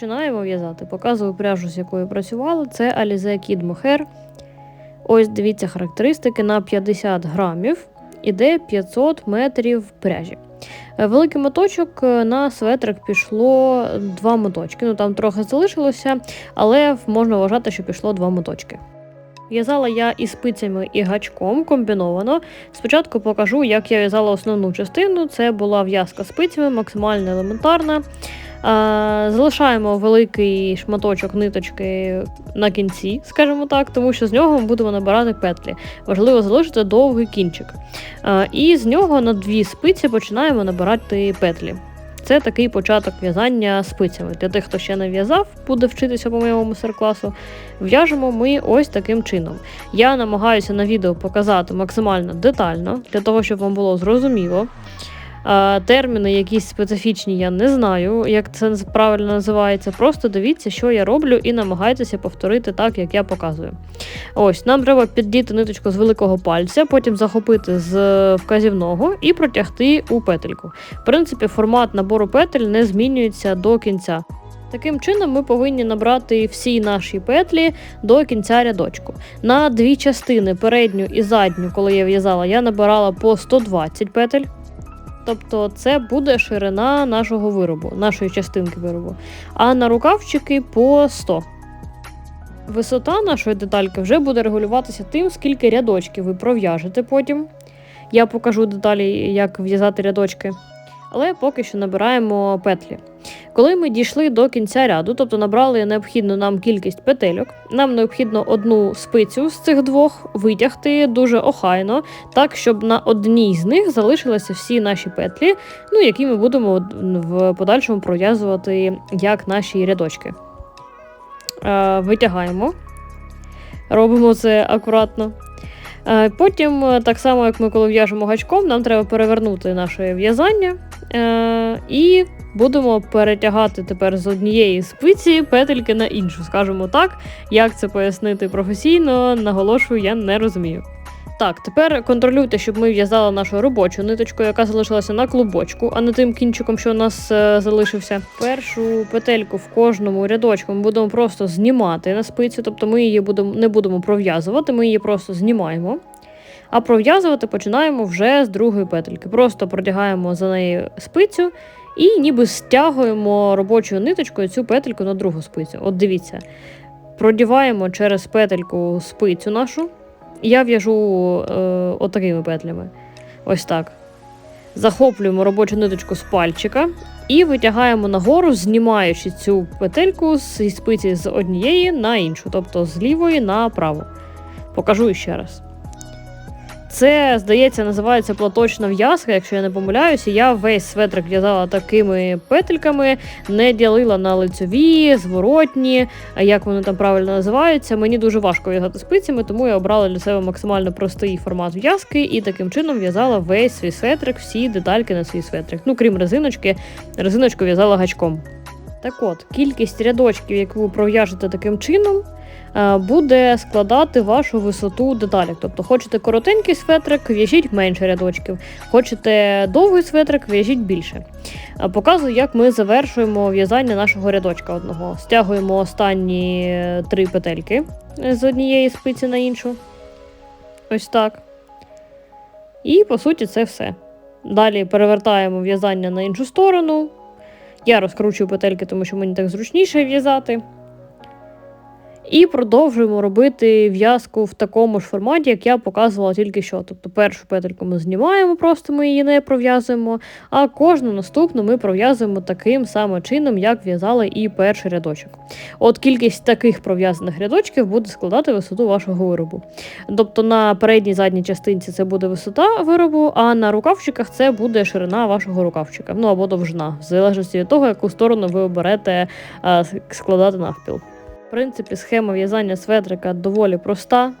Починаємо в'язати. Показую пряжу, з якою працювала. Це Alize Kid Mohair. Ось дивіться характеристики на 50 грамів. Іде 500 метрів пряжі. Е, Великий моточок е, на светрик пішло два моточки. Ну там трохи залишилося, але можна вважати, що пішло два моточки. В'язала я і спицями, і гачком комбіновано. Спочатку покажу, як я в'язала основну частину. Це була в'язка спицями, максимально елементарна. А, залишаємо великий шматочок ниточки на кінці, скажімо так, тому що з нього ми будемо набирати петлі. Важливо залишити довгий кінчик. А, і з нього на дві спиці починаємо набирати петлі. Це такий початок в'язання спицями. Для тих, хто ще не в'язав, буде вчитися по моєму мастер-класу. В'яжемо ми ось таким чином. Я намагаюся на відео показати максимально детально, для того, щоб вам було зрозуміло. Терміни якісь специфічні я не знаю, як це правильно називається. Просто дивіться, що я роблю, і намагайтеся повторити так, як я показую. Ось, нам треба піддіти ниточку з великого пальця, потім захопити з вказівного і протягти у петельку. В принципі, формат набору петель не змінюється до кінця. Таким чином, ми повинні набрати всі наші петлі до кінця рядочку. На дві частини, передню і задню, коли я в'язала, я набирала по 120 петель. Тобто це буде ширина нашого виробу, нашої частинки виробу. А на рукавчики по 100. Висота нашої детальки вже буде регулюватися тим, скільки рядочків ви пров'яжете потім. Я покажу деталі, як в'язати рядочки. Але поки що набираємо петлі. Коли ми дійшли до кінця ряду, тобто набрали необхідну нам кількість петельок, нам необхідно одну спицю з цих двох витягти дуже охайно, так, щоб на одній з них залишилися всі наші петлі, ну, які ми будемо в подальшому пров'язувати як наші рядочки. Е, витягаємо, робимо це акуратно. Е, Потім, е, так само, як ми коли в'яжемо гачком, нам треба перевернути наше в'язання е, і будемо перетягати тепер з однієї спиці петельки на іншу, скажімо так. Як це пояснити професійно, наголошую, я не розумію. Так, тепер контролюйте, щоб ми в'язали нашу робочу ниточку, яка залишилася на клубочку, а не тим кінчиком, що у нас е, залишився. Першу петельку в кожному рядочку ми будемо просто знімати на спицю, тобто ми її будемо, не будемо пров'язувати, ми її просто знімаємо. А пров'язувати починаємо вже з другої петельки. Просто продягаємо за неї спицю і ніби стягуємо робочою ниточкою цю петельку на другу спицю. От дивіться, продіваємо через петельку спицю нашу. Я в'яжу е, отакими петлями. Ось так. Захоплюємо робочу ниточку з пальчика і витягаємо нагору, знімаючи цю петельку з спиці з однієї на іншу, тобто з лівої на праву. Покажу ще раз. Це, здається, називається платочна в'язка, якщо я не помиляюся. Я весь светрик в'язала такими петельками, не ділила на лицьові, зворотні, як вони там правильно називаються. Мені дуже важко в'язати спицями, тому я обрала для себе максимально простий формат в'язки і таким чином в'язала весь свій светрик, всі детальки на свій светрик. Ну, крім резиночки, резиночку в'язала гачком. Так от, кількість рядочків, яку ви пров'яжете таким чином, буде складати вашу висоту деталек. Тобто, хочете коротенький светрик, в'яжіть менше рядочків. Хочете довгий светрик, в'яжіть більше. Е, Показую, як ми завершуємо в'язання нашого рядочка одного. Стягуємо останні е, три петельки з однієї спиці на іншу. Ось так. І, по суті, це все. Далі перевертаємо в'язання на іншу сторону. Я розкручую петельки, тому що мені так зручніше в'язати. І продовжуємо робити в'язку в такому ж форматі, як я показувала тільки що. Тобто першу петельку ми знімаємо, просто ми її не пров'язуємо, а кожну наступну ми пров'язуємо таким самим чином, як в'язали і перший рядочок. От кількість таких пров'язаних рядочків буде складати висоту вашого виробу. Тобто на передній задній частинці це буде висота виробу, а на рукавчиках це буде ширина вашого рукавчика, ну або довжина, в залежності від того, яку сторону ви оберете складати навпіл. В принципі, схема в'язання светрика доволі проста.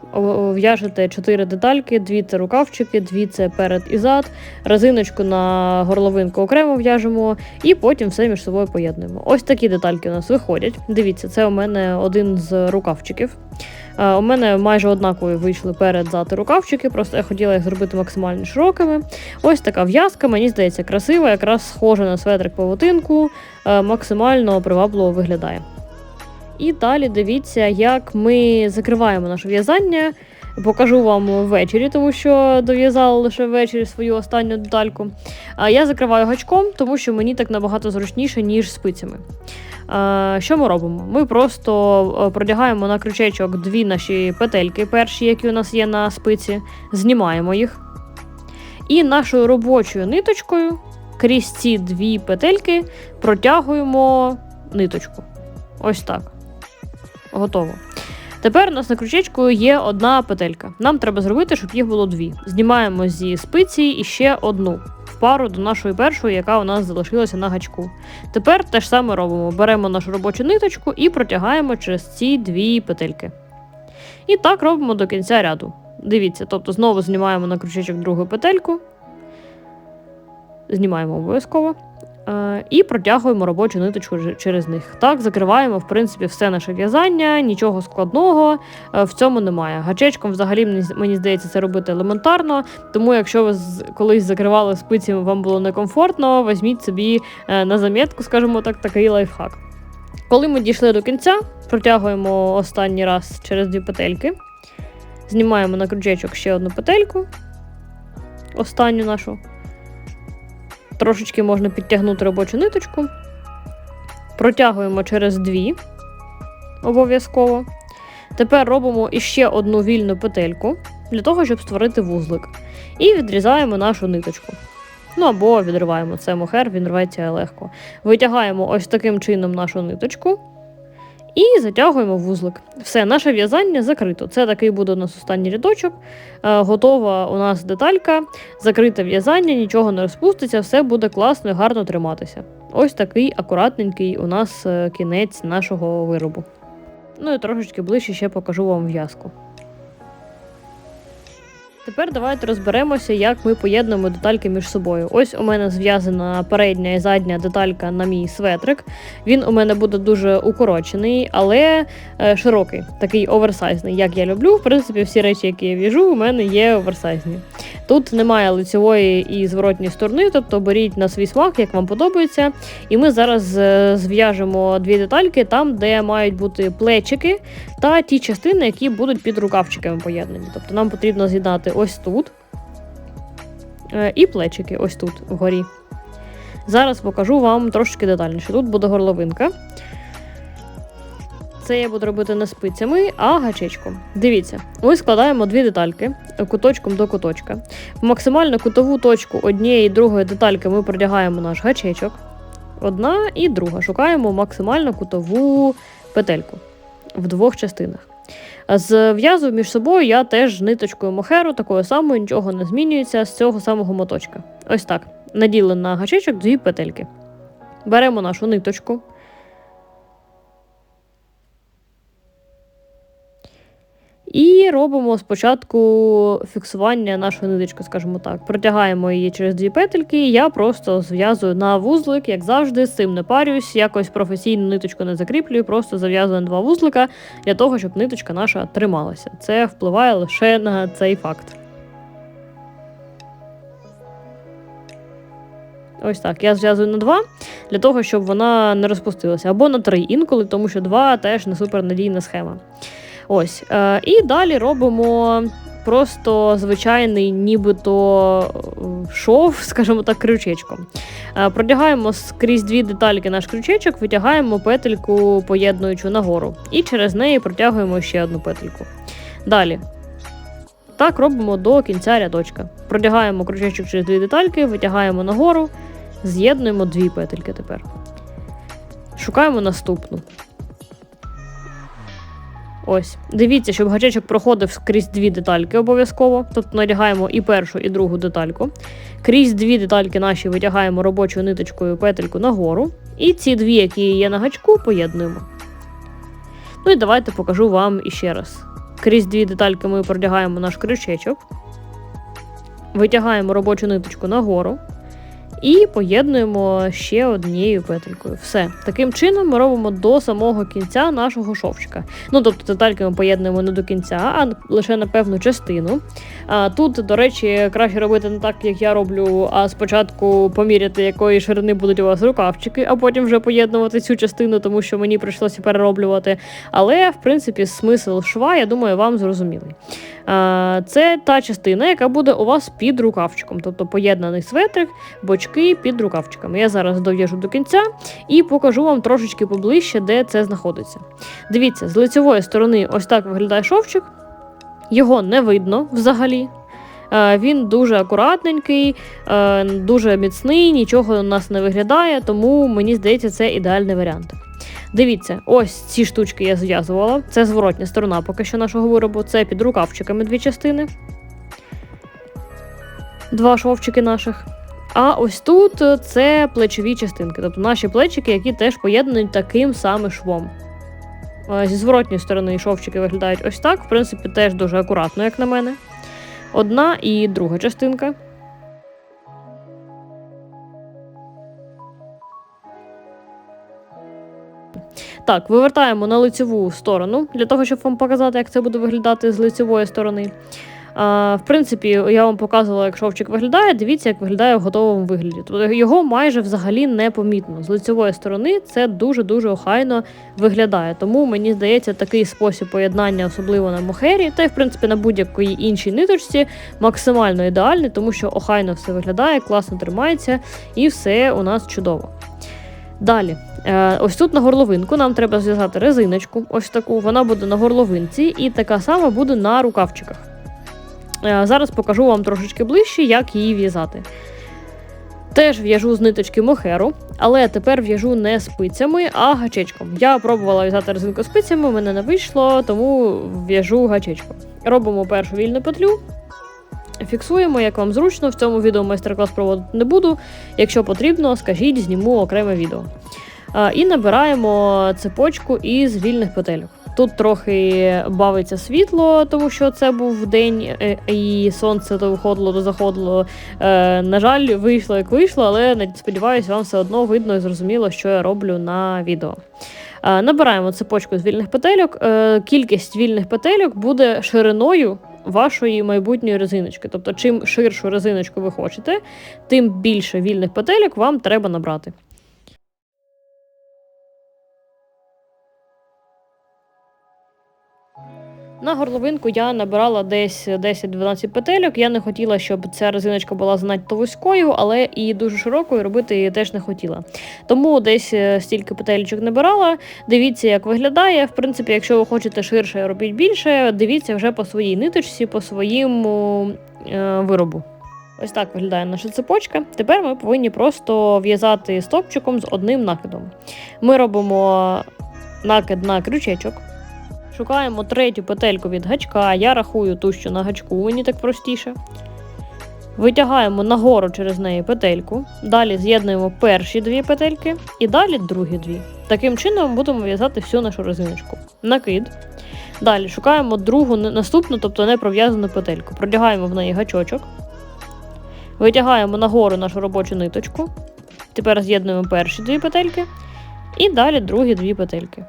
В'яжете 4 детальки, дві це рукавчики, дві це перед і зад, резиночку на горловинку окремо в'яжемо, і потім все між собою поєднуємо. Ось такі детальки у нас виходять. Дивіться, це у мене один з рукавчиків. Е, У мене майже однакові вийшли перед зати рукавчики, просто я хотіла їх зробити максимально широкими. Ось така в'язка, мені здається, красива, якраз схожа на светрик павутинку, е, максимально привабливо виглядає. І далі дивіться, як ми закриваємо наше в'язання. Покажу вам ввечері, тому що дов'язала лише ввечері свою останню детальку. А я закриваю гачком, тому що мені так набагато зручніше, ніж спицями. Що ми робимо? Ми просто е, продягаємо на крючечок дві наші петельки, перші, які у нас є на спиці, знімаємо їх. І нашою робочою ниточкою крізь ці дві петельки протягуємо ниточку. Ось так. Готово. Тепер у нас на крючечку є одна петелька. Нам треба зробити, щоб їх було дві. Знімаємо зі спиці і ще одну в пару до нашої першої, яка у нас залишилася на гачку. Тепер те ж саме робимо: беремо нашу робочу ниточку і протягаємо через ці дві петельки. І так робимо до кінця ряду. Дивіться, тобто знову знімаємо на крючечок другу петельку. Знімаємо обов'язково. Е, І протягуємо робочу ниточку через них. Так, закриваємо, в принципі, все наше в'язання, нічого складного е, в цьому немає. Гачечком взагалі мені, здається це робити елементарно. Тому, якщо ви колись закривали спицями, вам було некомфортно, візьміть собі е, на замітку, скажімо так, такий лайфхак. Коли ми дійшли до кінця, протягуємо останній раз через дві петельки, знімаємо на крючечок ще одну петельку, останню нашу. Трошечки можна підтягнути робочу ниточку. Протягуємо через дві обов'язково. Тепер робимо іще одну вільну петельку для того, щоб створити вузлик. І відрізаємо нашу ниточку. Ну або відриваємо це мохер, він рветься легко. Витягаємо ось таким чином нашу ниточку і затягуємо вузлик. Все, наше в'язання закрито. Це такий буде у нас останній рядочок. Е, готова у нас деталька, закрите в'язання, нічого не розпуститься, все буде класно і гарно триматися. Ось такий акуратненький у нас е, кінець нашого виробу. Ну і трошечки ближче ще покажу вам в'язку. Тепер давайте розберемося, як ми поєднуємо детальки між собою. Ось у мене зв'язана передня і задня деталька на мій светрик. Він у мене буде дуже укорочений, але е, широкий, такий оверсайзний, як я люблю. В принципі, всі речі, які я в'яжу, у мене є оверсайзні. Тут немає лицевої і зворотньої сторони, тобто беріть на свій смак, як вам подобається. І ми зараз е, зв'яжемо дві детальки там, де мають бути плечики та ті частини, які будуть під рукавчиками поєднані. Тобто нам потрібно з'єднати ось тут е, і плечики ось тут вгорі. Зараз покажу вам трошки детальніше. Тут буде горловинка. Це я буду робити не спицями, а гачечком. Дивіться, ми складаємо дві детальки куточком до куточка. В максимально кутову точку однієї і другої детальки ми продягаємо наш гачечок. Одна і друга. Шукаємо максимально кутову петельку в двох частинах. Зв'язую між собою я теж ниточкою мохеру, такою самою, нічого не змінюється з цього самого моточка. Ось так. Наділимо на гачечок дві петельки. Беремо нашу ниточку. І робимо спочатку фіксування нашої ниточки, скажімо так. Протягаємо її через дві петельки. Я просто зв'язую на вузлик, як завжди, з цим не парюсь, якось професійну ниточку не закріплюю, просто зав'язую на два вузлика для того, щоб ниточка наша трималася. Це впливає лише на цей факт. Ось так. Я зв'язую на два для того, щоб вона не розпустилася. Або на три інколи, тому що два теж не супернадійна схема. Ось. Е, і далі робимо просто звичайний, нібито е, шов, скажімо так, крючечком. Е, продягаємо скрізь дві детальки наш крючечок, витягаємо петельку, поєднуючу нагору, і через неї протягуємо ще одну петельку. Далі. Так робимо до кінця рядочка. Продягаємо крючечок через дві детальки, витягаємо нагору, з'єднуємо дві петельки тепер. Шукаємо наступну. Ось, дивіться, щоб гачечок проходив крізь дві детальки обов'язково. Тобто надягаємо і першу, і другу детальку. Крізь дві детальки наші витягаємо робочою ниточкою петельку нагору. І ці дві, які є на гачку, поєднуємо. Ну і давайте покажу вам іще раз. Крізь дві детальки ми продягаємо наш крючечок, витягаємо робочу ниточку нагору. І поєднуємо ще однією петелькою. Все. Таким чином ми робимо до самого кінця нашого шовчика. Ну, тобто детальки ми поєднуємо не до кінця, а лише на певну частину. А Тут, до речі, краще робити не так, як я роблю, а спочатку поміряти, якої ширини будуть у вас рукавчики, а потім вже поєднувати цю частину, тому що мені прийшлося перероблювати. Але, в принципі, смисл шва, я думаю, вам зрозумілий. Це та частина, яка буде у вас під рукавчиком, тобто поєднаний светрик, бочки під рукавчиками. Я зараз дов'яжу до кінця і покажу вам трошечки поближче, де це знаходиться. Дивіться, з лицевої сторони ось так виглядає шовчик, його не видно взагалі. Він дуже акуратненький, дуже міцний, нічого у нас не виглядає, тому мені здається, це ідеальний варіант. Дивіться, ось ці штучки я зв'язувала. Це зворотня сторона поки що нашого виробу. Це під рукавчиками дві частини. Два шовчики наших. А ось тут це плечові частинки, тобто наші плечики, які теж поєднані таким самим швом. Зі зворотньої сторони шовчики виглядають ось так. В принципі, теж дуже акуратно, як на мене. Одна і друга частинка. Так, вивертаємо на лицеву сторону, для того, щоб вам показати, як це буде виглядати з лицевої сторони. А, В принципі, я вам показувала, як шовчик виглядає. Дивіться, як виглядає в готовому вигляді. Тобто його майже взагалі не помітно. З лицевої сторони це дуже-дуже охайно виглядає. Тому мені здається, такий спосіб поєднання, особливо на мохері, та й в принципі на будь-якій іншій ниточці, максимально ідеальний, тому що охайно все виглядає, класно тримається і все у нас чудово. Далі, е, ось тут на горловинку нам треба зв'язати резиночку, ось таку, вона буде на горловинці, і така сама буде на рукавчиках. Е, зараз покажу вам трошечки ближче, як її в'язати. Теж в'яжу з ниточки мохеру, але тепер в'яжу не спицями, а гачечком. Я пробувала в'язати резинку спицями, в мене не вийшло, тому в'яжу гачечком. Робимо першу вільну петлю. Фіксуємо, як вам зручно. В цьому відео майстер-клас проводити не буду. Якщо потрібно, скажіть, зніму окреме відео. І набираємо цепочку із вільних петельок. Тут трохи бавиться світло, тому що це був день, е, і сонце то виходило, то заходило. Е, на жаль, вийшло як вийшло, але сподіваюся, вам все одно видно і зрозуміло, що я роблю на відео. Е, набираємо цепочку з вільних петельок. Кількість вільних петельок буде шириною вашої майбутньої резиночки. Тобто, чим ширшу резиночку ви хочете, тим більше вільних петельок вам треба набрати. На горловинку я набирала десь 10-12 петельок. Я не хотіла, щоб ця резиночка була занадто вузькою, але і дуже широкою робити її теж не хотіла. Тому десь е, стільки петельчик набирала. Дивіться, як виглядає. В принципі, якщо ви хочете ширше, робіть більше, дивіться вже по своїй ниточці, по своєму е, виробу. Ось так виглядає наша цепочка. Тепер ми повинні просто в'язати стопчиком з одним накидом. Ми робимо накид на крючечок. Шукаємо третю петельку від гачка. Я рахую ту, що на гачку, мені так простіше. Витягаємо нагору через неї петельку. Далі з'єднуємо перші дві петельки і далі другі дві. Таким чином будемо в'язати всю нашу резиночку. Накид. Далі шукаємо другу наступну, тобто не пров'язану петельку. Продягаємо в неї гачочок. Витягаємо нагору нашу робочу ниточку. Тепер з'єднуємо перші дві петельки. І далі другі дві петельки.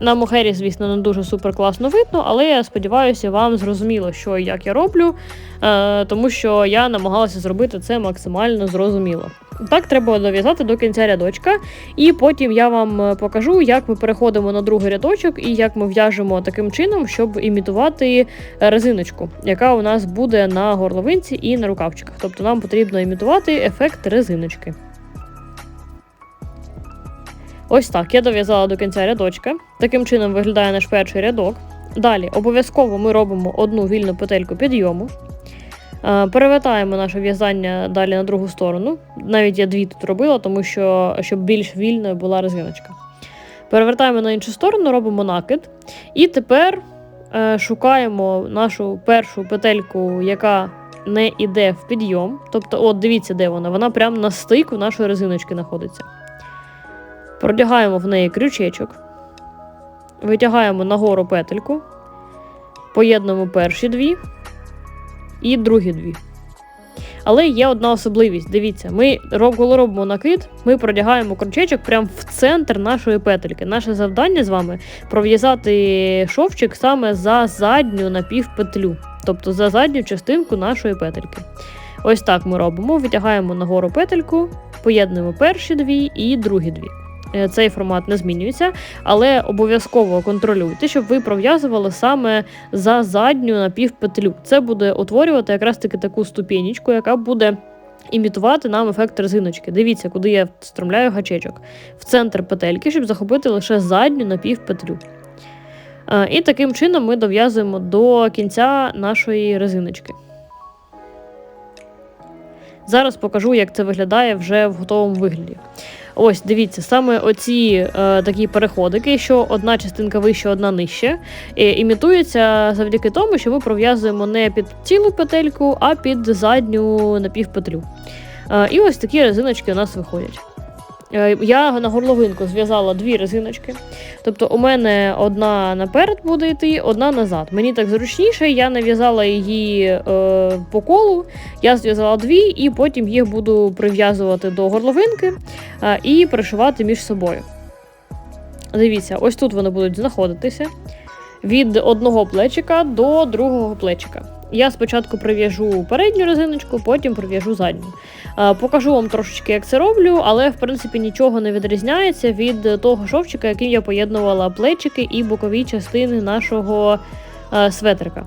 На мохері, звісно, не дуже супер класно видно, але я сподіваюся, вам зрозуміло, що і як я роблю, е, тому що я намагалася зробити це максимально зрозуміло. Так, треба дов'язати до кінця рядочка, і потім я вам е, покажу, як ми переходимо на другий рядочок і як ми в'яжемо таким чином, щоб імітувати резиночку, яка у нас буде на горловинці і на рукавчиках. Тобто нам потрібно імітувати ефект резиночки. Ось так, я дов'язала до кінця рядочка. Таким чином виглядає наш перший рядок. Далі обов'язково ми робимо одну вільну петельку підйому. Е, перевертаємо наше в'язання далі на другу сторону. Навіть я дві тут робила, тому що щоб більш вільною була резиночка. Перевертаємо на іншу сторону, робимо накид. І тепер е, шукаємо нашу першу петельку, яка не йде в підйом. Тобто, от дивіться, де вона. Вона прямо на стику нашої резиночки знаходиться. Продягаємо в неї крючечок, витягаємо нагору петельку, поєднуємо перші дві і другі дві. Але є одна особливість. Дивіться, ми коли робимо накид, ми продягаємо крючечок прямо в центр нашої петельки. Наше завдання з вами пров'язати шовчик саме за задню напівпетлю, тобто за задню частинку нашої петельки. Ось так ми робимо. Витягаємо нагору петельку, поєднуємо перші дві і другі дві. Е, Цей формат не змінюється, але обов'язково контролюйте, щоб ви пров'язували саме за задню напівпетлю. Це буде утворювати якраз таки таку ступінечку, яка буде імітувати нам ефект резиночки. Дивіться, куди я встромляю гачечок. В центр петельки, щоб захопити лише задню напівпетлю. Е, І таким чином ми дов'язуємо до кінця нашої резиночки. Зараз покажу, як це виглядає вже в готовому вигляді. Ось, дивіться, саме оці е, такі переходики, що одна частинка вище, одна нижче, е, імітуються завдяки тому, що ми пров'язуємо не під цілу петельку, а під задню напівпетлю. Е, і ось такі резиночки у нас виходять. Е, Я на горловинку зв'язала дві резиночки. Тобто у мене одна наперед буде йти, одна назад. Мені так зручніше, я нав'язала її е, по колу, я зв'язала дві, і потім їх буду прив'язувати до горловинки е, і пришивати між собою. Дивіться, ось тут вони будуть знаходитися від одного плечика до другого плечика. Я спочатку прив'яжу передню резиночку, потім прив'яжу задню. Е, Покажу вам трошечки, як це роблю, але в принципі нічого не відрізняється від того шовчика, яким я поєднувала плечики і бокові частини нашого е, светрика.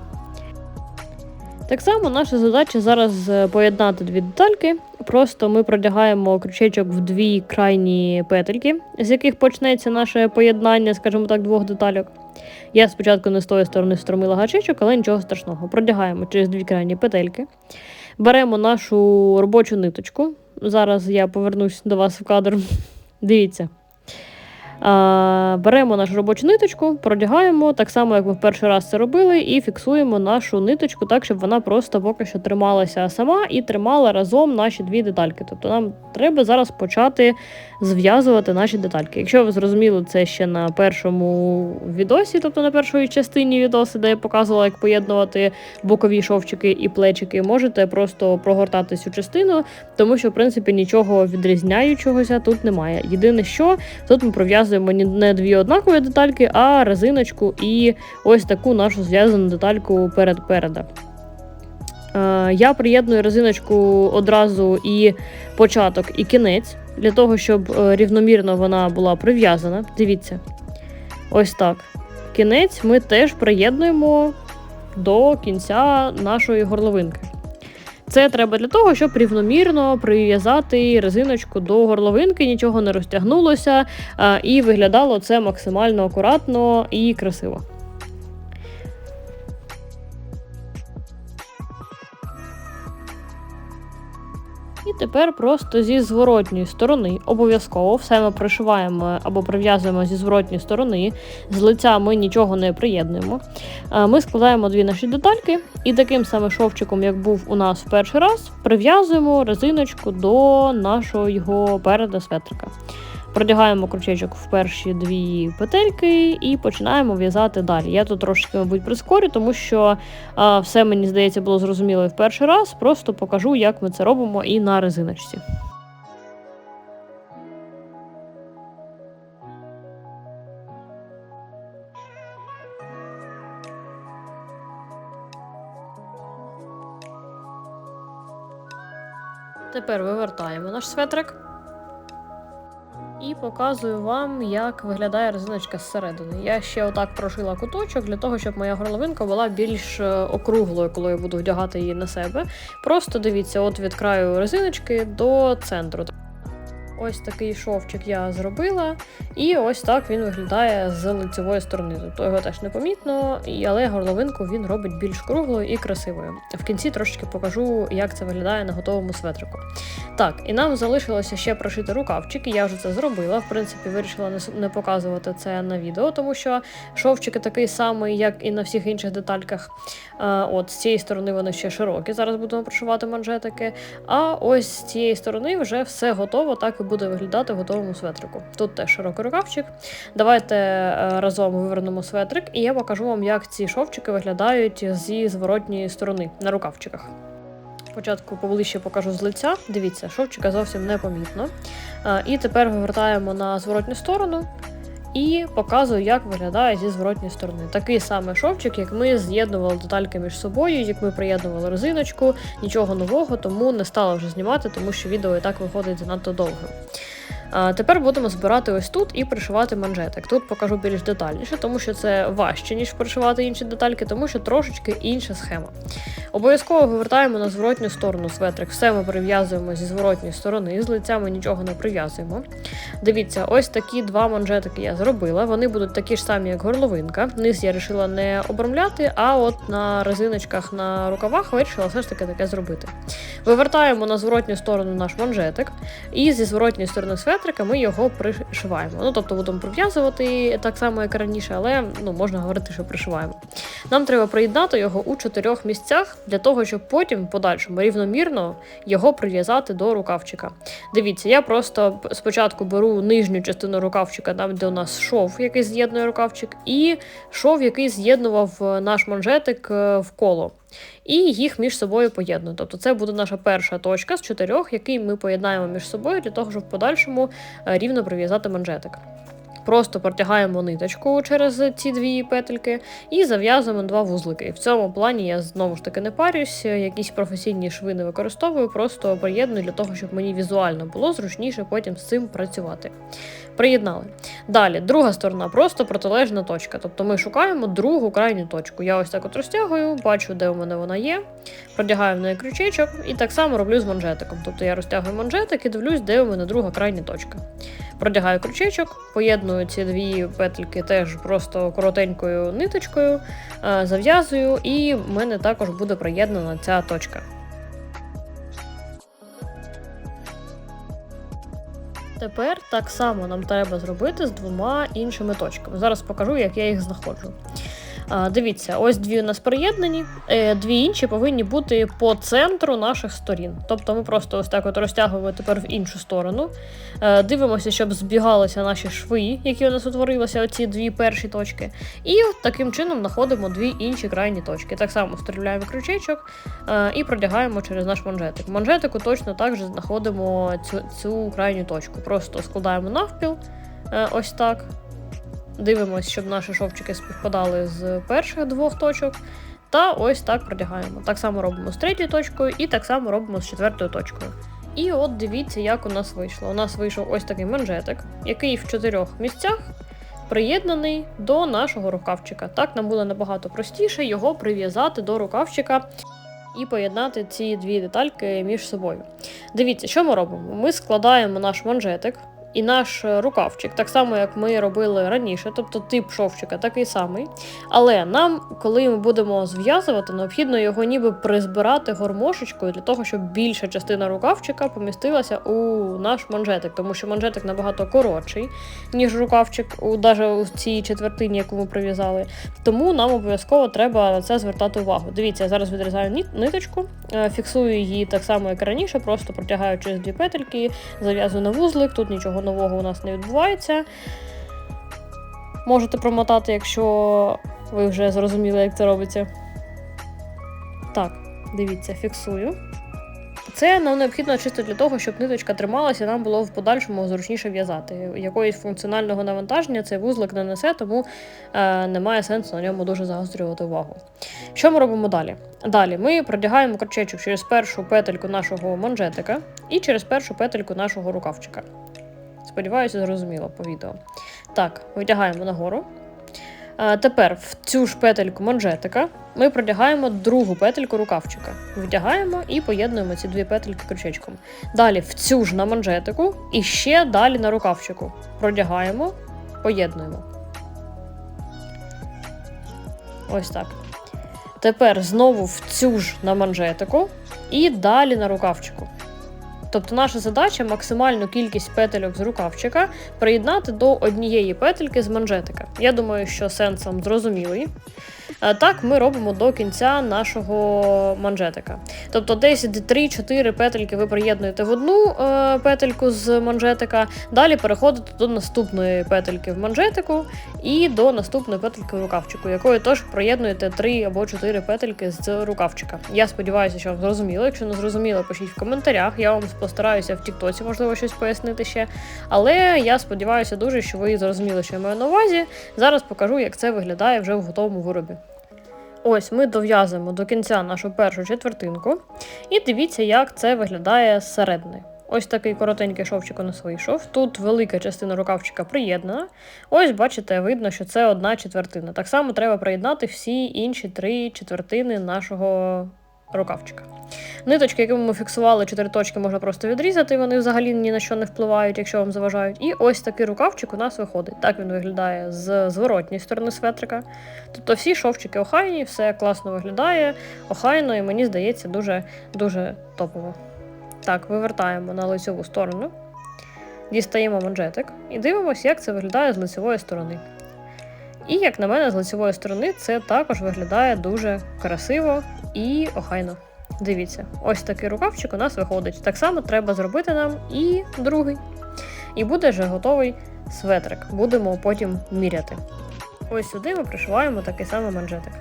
Так само наша задача зараз е, поєднати дві детальки. Просто ми продягаємо крючечок в дві крайні петельки, з яких почнеться наше поєднання, скажімо так, двох детальок. Я спочатку не з тої сторони стромила гачечок, але нічого страшного. Продягаємо через дві крайні петельки. Беремо нашу робочу ниточку. Зараз я повернусь до вас в кадр. Дивіться. А, беремо нашу робочу ниточку, продягаємо так само, як ми в перший раз це робили, і фіксуємо нашу ниточку так, щоб вона просто поки що трималася сама і тримала разом наші дві детальки. Тобто нам треба зараз почати зв'язувати наші детальки. Якщо ви зрозуміли це ще на першому відосі, тобто на першій частині відосу, де я показувала, як поєднувати бокові шовчики і плечики, можете просто прогортати цю частину, тому що в принципі нічого відрізняючогося тут немає. Єдине, що тут ми пров'язуємо не дві однакові детальки, а резиночку і ось таку нашу зв'язану детальку перед переда. Е, Я приєдную резиночку одразу і початок, і кінець, для того, щоб е, рівномірно вона була прив'язана. Дивіться. Ось так. Кінець ми теж приєднуємо до кінця нашої горловинки. Це треба для того, щоб рівномірно прив'язати резиночку до горловинки, нічого не розтягнулося, і виглядало це максимально акуратно і красиво. І тепер просто зі зворотньої сторони обов'язково все ми пришиваємо або прив'язуємо зі зворотньої сторони. З лиця ми нічого не приєднуємо. Ми складаємо дві наші детальки і таким самим шовчиком, як був у нас в перший раз, прив'язуємо резиночку до нашого переда светрика. Продягаємо крючечок в перші дві петельки і починаємо в'язати далі. Я тут трошки, мабуть, прискорю, тому що а, все мені здається було зрозуміло і в перший раз. Просто покажу, як ми це робимо і на резиночці. Тепер вивертаємо наш светрик. І показую вам, як виглядає резиночка зсередини. Я ще отак прошила куточок для того, щоб моя горловинка була більш е, округлою, коли я буду вдягати її на себе. Просто дивіться, от від краю резиночки до центру. Ось такий шовчик я зробила, і ось так він виглядає з лицевої сторони. Тобто його теж непомітно, і- але горловинку він робить більш круглою і красивою. В кінці трошки покажу, як це виглядає на готовому светрику. Так, і нам залишилося ще прошити рукавчики. Я вже це зробила. В принципі, вирішила не, показувати це на відео, тому що шовчики такий самий, як і на всіх інших детальках. От з цієї сторони вони ще широкі. Зараз будемо прошивати манжетики. А ось з цієї сторони вже все готово, так і буде виглядати готовому светрику. Тут теж широкий рукавчик. Давайте е, разом вивернемо светрик, і я покажу вам, як ці шовчики виглядають зі зворотньої сторони на рукавчиках. Спочатку поближче покажу з лиця. Дивіться, шовчика зовсім непомітно. І тепер вивертаємо на зворотню сторону і показую, як виглядає зі зворотньої сторони. Такий самий шовчик, як ми з'єднували детальки між собою, як ми приєднували резиночку, нічого нового, тому не стала вже знімати, тому що відео і так виходить занадто довго. Тепер будемо збирати ось тут і пришивати манжетик. Тут покажу більш детальніше, тому що це важче, ніж пришивати інші детальки, тому що трошечки інша схема. Обов'язково вивертаємо на зворотню сторону светрик. Все ми прив'язуємо зі зворотньої сторони, з лиця ми нічого не прив'язуємо. Дивіться, ось такі два манжетики я зробила. Вони будуть такі ж самі, як горловинка. Низ я вирішила не обрамляти, а от на резиночках на рукавах вирішила все ж таки таке зробити. Вивертаємо на зворотню сторону наш манжетик, і зі зворотньої сторони светрика ми його пришиваємо. Ну, тобто будемо прив'язувати так само, як раніше, але ну, можна говорити, що пришиваємо. Нам треба приєднати його у чотирьох місцях для того, щоб потім в подальшому рівномірно його прив'язати до рукавчика. Дивіться, я просто спочатку беру нижню частину рукавчика, там де у нас шов, який з'єднує рукавчик, і шов, який з'єднував е, наш манжетик е, в коло. І їх між собою поєдную. Тобто це буде наша перша точка з чотирьох, який ми поєднаємо між собою для того, щоб в подальшому е, рівно прив'язати манжетик. Просто протягаємо ниточку через ці дві петельки і зав'язуємо два вузлики. І в цьому плані я знову ж таки не парюсь, якісь професійні шви не використовую, просто приєдную для того, щоб мені візуально було зручніше потім з цим працювати. Приєднали. Далі, друга сторона просто протилежна точка. Тобто ми шукаємо другу крайню точку. Я ось так от розтягую, бачу, де у мене вона є, продягаю в неї крючечок і так само роблю з манжетиком. Тобто я розтягую манжетик і дивлюсь, де у мене друга крайня точка. Продягаю крючечок, поєдную ці дві петельки теж просто коротенькою ниточкою, е, зав'язую, і в мене також буде приєднана ця точка. Тепер так само нам треба зробити з двома іншими точками. Зараз покажу, як я їх знаходжу. Дивіться, ось дві у нас приєднані, е, дві інші повинні бути по центру наших сторін. Тобто ми просто ось так от розтягуємо тепер в іншу сторону. Е, Дивимося, щоб збігалися наші шви, які у нас утворилися, оці дві перші точки. І таким чином знаходимо дві інші крайні точки. Так само стріляємо крючечок е, і продягаємо через наш манжетик. В манжетику точно так же знаходимо цю, цю крайню точку. Просто складаємо навпіл, ось так. Дивимося, щоб наші шовчики співпадали з перших двох точок. Та ось так продягаємо. Так само робимо з третьою точкою і так само робимо з четвертою точкою. І от дивіться, як у нас вийшло. У нас вийшов ось такий манжетик, який в чотирьох місцях приєднаний до нашого рукавчика. Так нам буде набагато простіше його прив'язати до рукавчика і поєднати ці дві детальки між собою. Дивіться, що ми робимо? Ми складаємо наш манжетик і наш рукавчик, так само, як ми робили раніше, тобто тип шовчика такий самий. Але нам, коли ми будемо зв'язувати, необхідно його ніби призбирати гормошечкою для того, щоб більша частина рукавчика помістилася у наш манжетик, тому що манжетик набагато коротший, ніж рукавчик, навіть у цій четвертині, яку ми прив'язали. Тому нам обов'язково треба на це звертати увагу. Дивіться, я зараз відрізаю ниточку, е, фіксую її так само, як раніше, просто протягаю через дві петельки, зав'язую на вузлик, тут нічого нового у нас не відбувається. Можете промотати, якщо ви вже зрозуміли, як це робиться. Так, дивіться, фіксую. Це нам необхідно чисто для того, щоб ниточка трималася, і нам було в подальшому зручніше в'язати. Якоїсь функціонального навантаження цей вузлик не несе, тому е, немає сенсу на ньому дуже загострювати увагу. Що ми робимо далі? Далі ми продягаємо крючечок через першу петельку нашого манжетика і через першу петельку нашого рукавчика. Сподіваюся, зрозуміло по відео. Так, витягаємо нагору. А, Тепер в цю ж петельку манжетика ми продягаємо другу петельку рукавчика. Витягаємо і поєднуємо ці дві петельки крючечком. Далі в цю ж на манжетику і ще далі на рукавчику. Продягаємо, поєднуємо. Ось так. Тепер знову в цю ж на манжетику і далі на рукавчику. Тобто наша задача максимальну кількість петельок з рукавчика приєднати до однієї петельки з манжетика. Я думаю, що сенсом зрозумілий. Так, ми робимо до кінця нашого манжетика. Тобто десь 3-4 петельки ви приєднуєте в одну е, петельку з манжетика, далі переходите до наступної петельки в манжетику і до наступної петельки в рукавчику, якою теж приєднуєте 3 або 4 петельки з рукавчика. Я сподіваюся, що вам зрозуміло. Якщо не зрозуміло, пишіть в коментарях. Я вам постараюся в Тіктоці, можливо, щось пояснити ще. Але я сподіваюся дуже, що ви зрозуміли, що я маю на увазі. Зараз покажу, як це виглядає вже в готовому виробі. Ось ми дов'язуємо до кінця нашу першу четвертинку. І дивіться, як це виглядає зсередини. Ось такий коротенький шовчик у нас вийшов. Тут велика частина рукавчика приєднана. Ось, бачите, видно, що це одна четвертина. Так само треба приєднати всі інші три четвертини нашого рукавчика. Ниточки, якими ми фіксували чотири точки, можна просто відрізати, вони взагалі ні на що не впливають, якщо вам заважають. І ось такий рукавчик у нас виходить. Так він виглядає з зворотньої сторони светрика. Тобто всі шовчики охайні, все класно виглядає, охайно, і мені здається, дуже дуже топово. Так, вивертаємо на лицьову сторону, дістаємо манжетик і дивимося, як це виглядає з лицевої сторони. І, як на мене, з лицевої сторони це також виглядає дуже красиво і охайно. Дивіться, ось такий рукавчик у нас виходить. Так само треба зробити нам і другий. І буде вже готовий светрик. Будемо потім міряти. Ось сюди ми пришиваємо такий самий манжетик.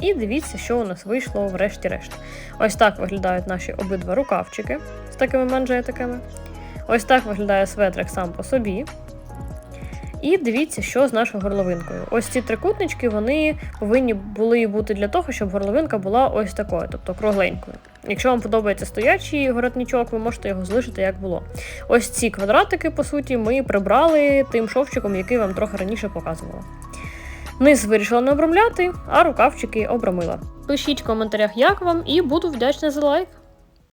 І дивіться, що у нас вийшло врешті-решт. Ось так виглядають наші обидва рукавчики з такими манжетиками. Ось так виглядає светрик сам по собі. І дивіться, що з нашою горловинкою. Ось ці трикутнички вони повинні були бути для того, щоб горловинка була ось такою, тобто кругленькою. Якщо вам подобається стоячий городничок, ви можете його залишити як було. Ось ці квадратики, по суті, ми прибрали тим шовчиком, який вам трохи раніше показувала. Низ вирішила не обрамляти, а рукавчики обрамила. Пишіть в коментарях, як вам, і буду вдячна за лайк.